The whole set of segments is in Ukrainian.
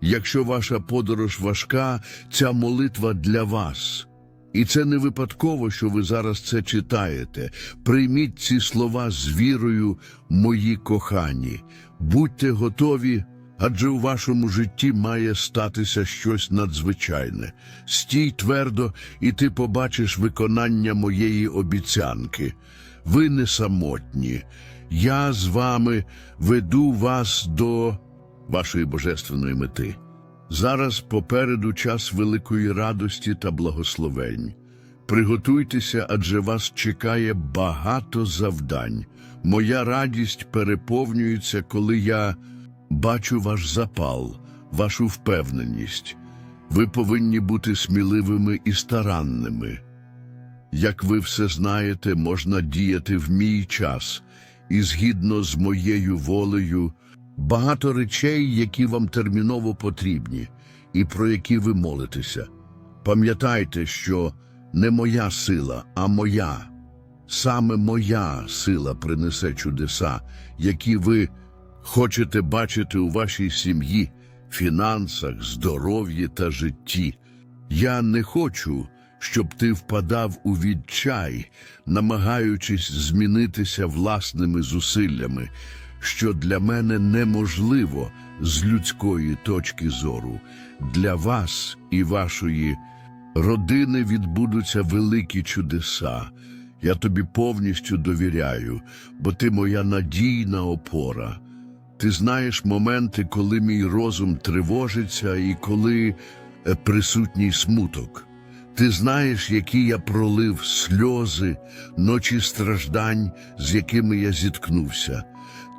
Якщо ваша подорож важка, ця молитва для вас. І це не випадково, що ви зараз це читаєте. Прийміть ці слова з вірою, мої кохані. Будьте готові, адже у вашому житті має статися щось надзвичайне. Стій твердо, і ти побачиш виконання моєї обіцянки. Ви не самотні. Я з вами веду вас до вашої божественної мети. Зараз попереду час великої радості та благословень. Приготуйтеся, адже вас чекає багато завдань. Моя радість переповнюється, коли я бачу ваш запал, вашу впевненість. Ви повинні бути сміливими і старанними. Як ви все знаєте, можна діяти в мій час, і згідно з моєю волею, багато речей, які вам терміново потрібні, і про які ви молитеся. Пам'ятайте, що не моя сила, а моя, саме моя сила принесе чудеса, які ви хочете бачити у вашій сім'ї, фінансах, здоров'ї та житті. Я не хочу, щоб ти впадав у відчай, намагаючись змінитися власними зусиллями, що для мене неможливо з людської точки зору. Для вас і вашої родини відбудуться великі чудеса. Я тобі повністю довіряю, бо ти моя надійна опора. Ти знаєш моменти, коли мій розум тривожиться і коли е, присутній смуток. Ти знаєш, які я пролив сльози, ночі страждань, з якими я зіткнувся.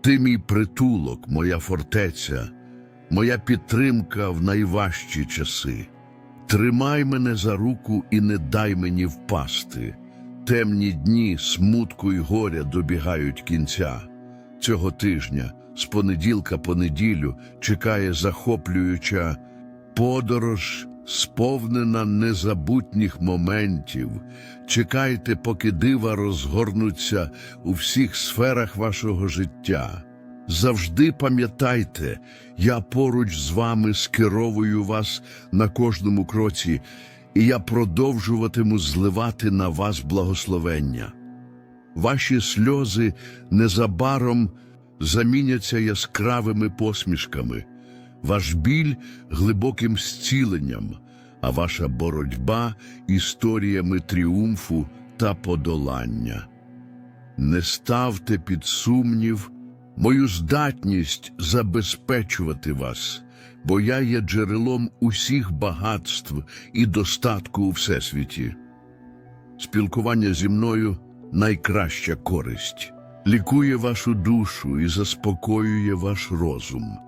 Ти мій притулок, моя фортеця, моя підтримка в найважчі часи. Тримай мене за руку і не дай мені впасти. Темні дні смутку й горя добігають кінця. Цього тижня, з понеділка по неділю, чекає захоплююча подорож, сповнена незабутніх моментів. Чекайте, поки дива розгорнуться у всіх сферах вашого життя. Завжди пам'ятайте, я поруч з вами скеровую вас на кожному кроці, і я продовжуватиму зливати на вас благословення. Ваші сльози незабаром заміняться яскравими посмішками, ваш біль глибоким зціленням, а ваша боротьба історіями тріумфу та подолання. Не ставте під сумнів мою здатність забезпечувати вас, бо я є джерелом усіх багатств і достатку у всесвіті. Спілкування зі мною найкраща користь, лікує вашу душу і заспокоює ваш розум.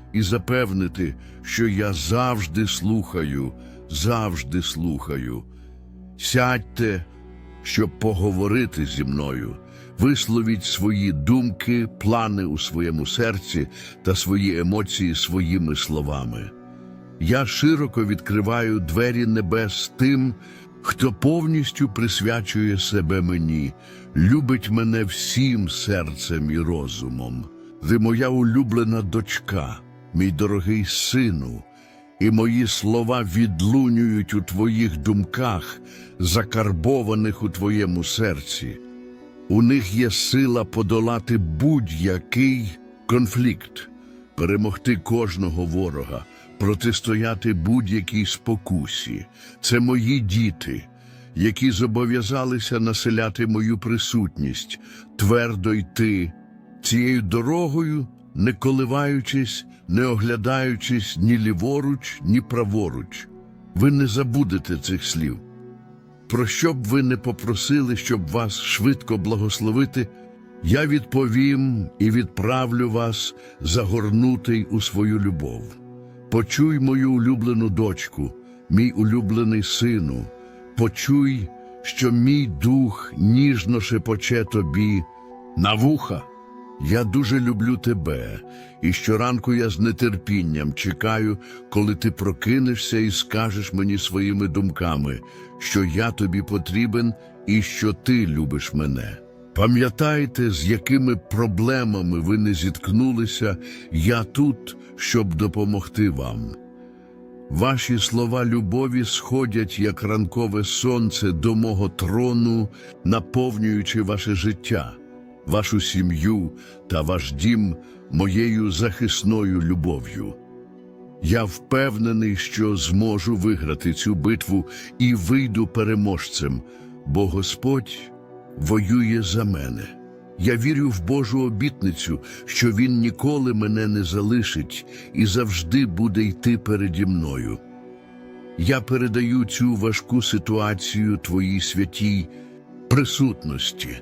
і запевнити, що я завжди слухаю, завжди слухаю. Сядьте, щоб поговорити зі мною. Висловіть свої думки, плани у своєму серці та свої емоції своїми словами. Я широко відкриваю двері небес тим, хто повністю присвячує себе мені, любить мене всім серцем і розумом. Ви моя улюблена дочка, мій дорогий сину, і мої слова відлунюють у твоїх думках, закарбованих у твоєму серці. У них є сила подолати будь-який конфлікт, перемогти кожного ворога, протистояти будь-якій спокусі. Це мої діти, які зобов'язалися населяти мою присутність, твердо йти цією дорогою, не коливаючись, не оглядаючись ні ліворуч, ні праворуч. Ви не забудете цих слів. Про що б ви не попросили, щоб вас швидко благословити, я відповім і відправлю вас загорнутий у свою любов. Почуй мою улюблену дочку, мій улюблений сину, почуй, що мій дух ніжно шепоче тобі на вуха. Я дуже люблю тебе, і щоранку я з нетерпінням чекаю, коли ти прокинешся і скажеш мені своїми думками, що я тобі потрібен і що ти любиш мене. Пам'ятайте, з якими проблемами ви не зіткнулися, я тут, щоб допомогти вам. Ваші слова любові сходять, як ранкове сонце до мого трону, наповнюючи ваше життя, вашу сім'ю та ваш дім моєю захисною любов'ю. Я впевнений, що зможу виграти цю битву і вийду переможцем, бо Господь воює за мене. Я вірю в Божу обітницю, що Він ніколи мене не залишить і завжди буде йти переді мною. Я передаю цю важку ситуацію Твоїй святій присутності.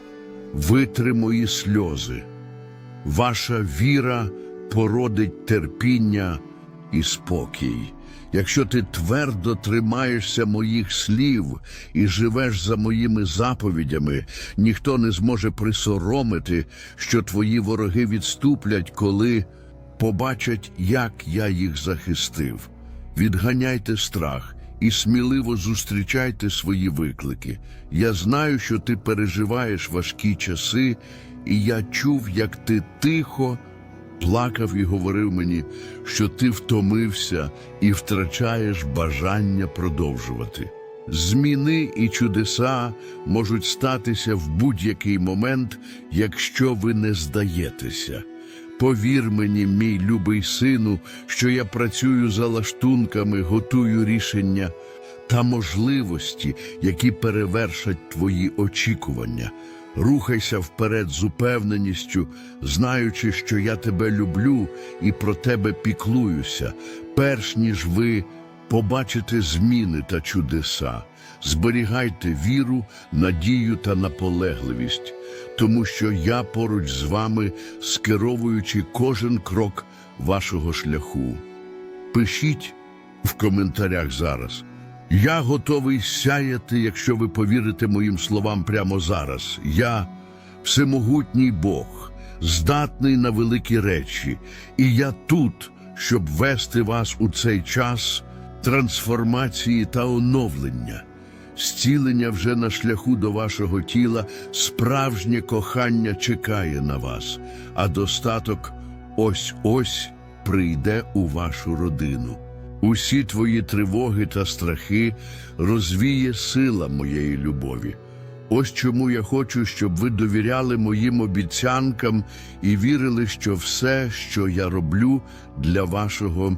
Витри сльози. Ваша віра породить терпіння і спокій. Якщо ти твердо тримаєшся моїх слів і живеш за моїми заповідями, ніхто не зможе присоромити, що твої вороги відступлять, коли побачать, як я їх захистив. Відганяйте страх і сміливо зустрічайте свої виклики. Я знаю, що ти переживаєш важкі часи, і я чув, як ти тихо плакав і говорив мені, що ти втомився і втрачаєш бажання продовжувати. Зміни і чудеса можуть статися в будь-який момент, якщо ви не здаєтеся. Повір мені, мій любий сину, що я працюю за лаштунками, готую рішення та можливості, які перевершать твої очікування. Рухайся вперед з упевненістю, знаючи, що я тебе люблю і про тебе піклуюся, перш ніж ви побачите зміни та чудеса. Зберігайте віру, надію та наполегливість, тому що я поруч з вами, скеровуючи кожен крок вашого шляху. Пишіть в коментарях зараз. Я готовий сяяти, якщо ви повірите моїм словам прямо зараз. Я всемогутній Бог, здатний на великі речі, і я тут, щоб вести вас у цей час трансформації та оновлення. Зцілення вже на шляху до вашого тіла, справжнє кохання чекає на вас, а достаток ось-ось прийде у вашу родину. Усі твої тривоги та страхи розвіє сила моєї любові. Ось чому я хочу, щоб ви довіряли моїм обіцянкам і вірили, що все, що я роблю для вашого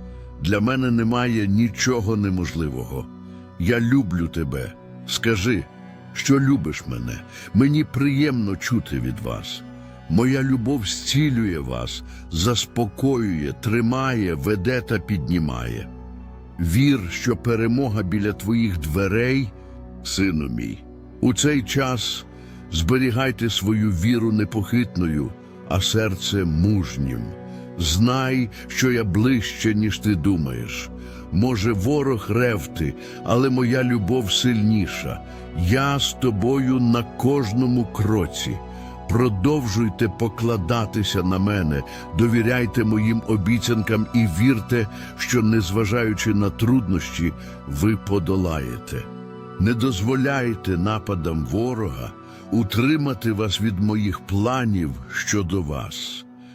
Для мене немає нічого неможливого. Я люблю тебе. Скажи, що любиш мене. Мені приємно чути від вас. Моя любов зцілює вас, заспокоює, тримає, веде та піднімає. Вір, що перемога біля твоїх дверей, сину мій. У цей час зберігайте свою віру непохитною, а серце мужнім. Знай, що я ближче, ніж ти думаєш. Може, ворог ревти, але моя любов сильніша. Я з тобою на кожному кроці. Продовжуйте покладатися на мене, довіряйте моїм обіцянкам і вірте, що, незважаючи на труднощі, ви подолаєте. Не дозволяйте нападам ворога утримати вас від моїх планів щодо вас.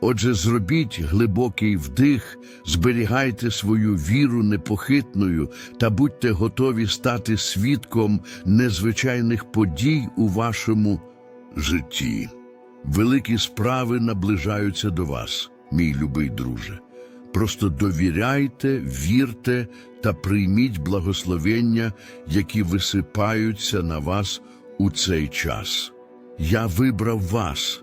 Отже, зробіть глибокий вдих, зберігайте свою віру непохитною та будьте готові стати свідком незвичайних подій у вашому житті. Великі справи наближаються до вас, мій любий друже. Просто довіряйте, вірте та прийміть благословення, які висипаються на вас у цей час. Я вибрав вас,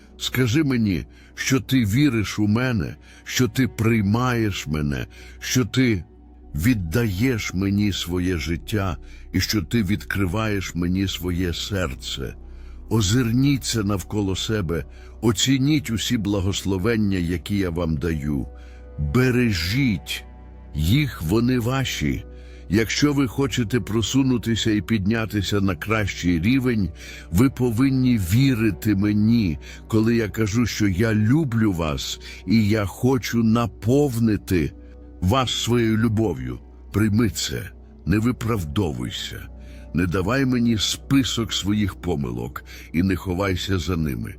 Скажи мені, що ти віриш у мене, що ти приймаєш мене, що ти віддаєш мені своє життя і що ти відкриваєш мені своє серце. Озирніться навколо себе, оцініть усі благословення, які я вам даю. Бережіть їх, вони ваші. Якщо ви хочете просунутися і піднятися на кращий рівень, ви повинні вірити мені, коли я кажу, що я люблю вас і я хочу наповнити вас своєю любов'ю. Прийми це, не виправдовуйся, не давай мені список своїх помилок і не ховайся за ними.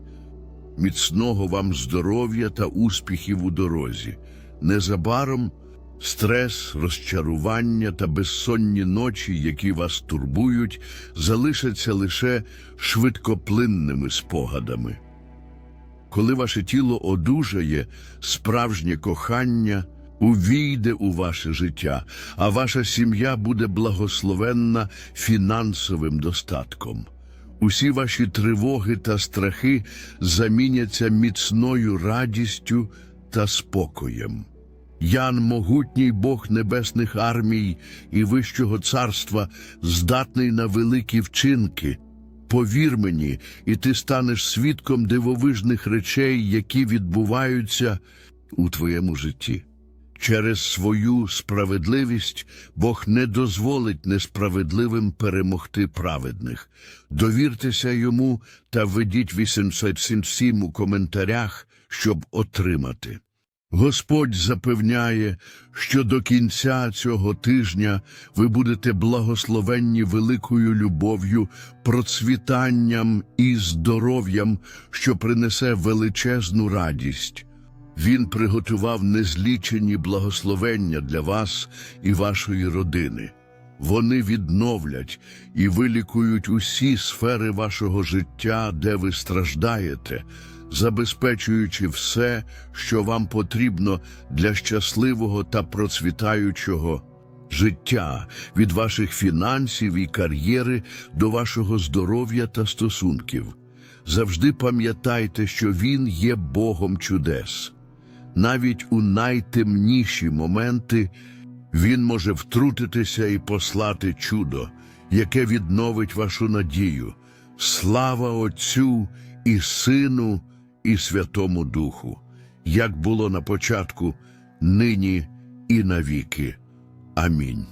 Міцного вам здоров'я та успіхів у дорозі. Незабаром стрес, розчарування та безсонні ночі, які вас турбують, залишаться лише швидкоплинними спогадами. Коли ваше тіло одужає, справжнє кохання увійде у ваше життя, а ваша сім'я буде благословенна фінансовим достатком. Усі ваші тривоги та страхи заміняться міцною радістю та спокоєм. Ян, могутній Бог небесних армій і Вищого царства, здатний на великі вчинки. Повір мені, і ти станеш свідком дивовижних речей, які відбуваються у твоєму житті. Через свою справедливість Бог не дозволить несправедливим перемогти праведних. Довіртеся йому та введіть 877 у коментарях, щоб отримати. Господь запевняє, що до кінця цього тижня ви будете благословенні великою любов'ю, процвітанням і здоров'ям, що принесе величезну радість. Він приготував незлічені благословення для вас і вашої родини. Вони відновлять і вилікують усі сфери вашого життя, де ви страждаєте, забезпечуючи все, що вам потрібно для щасливого та процвітаючого життя, від ваших фінансів і кар'єри до вашого здоров'я та стосунків. Завжди пам'ятайте, що Він є Богом чудес. Навіть у найтемніші моменти він може втрутитися і послати чудо, яке відновить вашу надію. Слава Отцю і Сину, і Святому Духу, як було на початку, нині і навіки. Амінь.